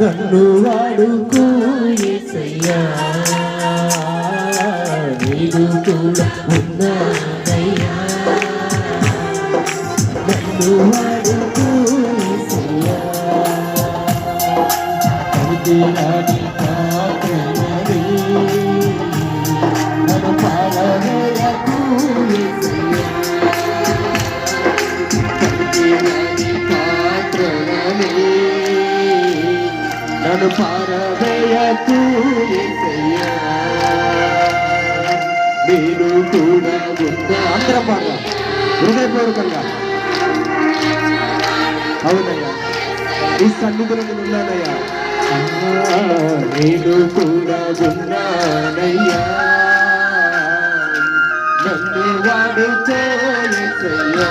నన్ను వాడుకు యేసయ్యా కూడా ఉన్నాదయ్యా నన్ను వాడుకో యేసయ్యా నన్ను పారవేయకు నేను కూడా ఉన్నా అందరం పాడ హృదయపూర్వకంగా. అవునయ్యా. ఈ సన్నిధిలో నేను ఉన్నానయ్యా. నేను కూడా ఉన్నానయ్యా నన్ను వాడుతో యేసయ్యా.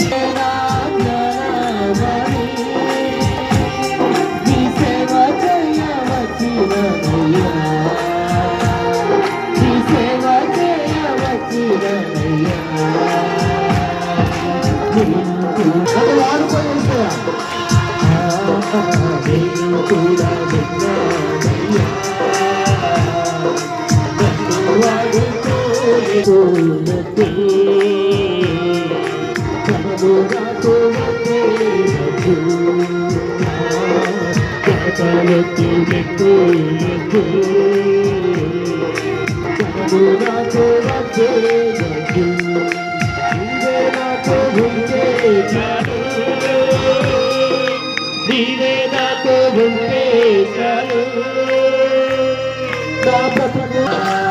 వాడుకోలేకపోయినదే. తనము నాకు వందేనకు. కలకలెత్తి మెట్టులకు. తనము నాకు వందేనకు. నీవే నాకు ఉంటే చాలు. నీవే నాకు ఉంటే చాలు. నా బ్రతుకు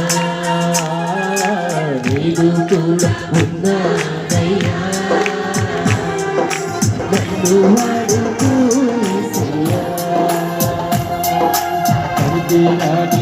నన్ను వాడుకో యేసయ్యా పవిత్రాని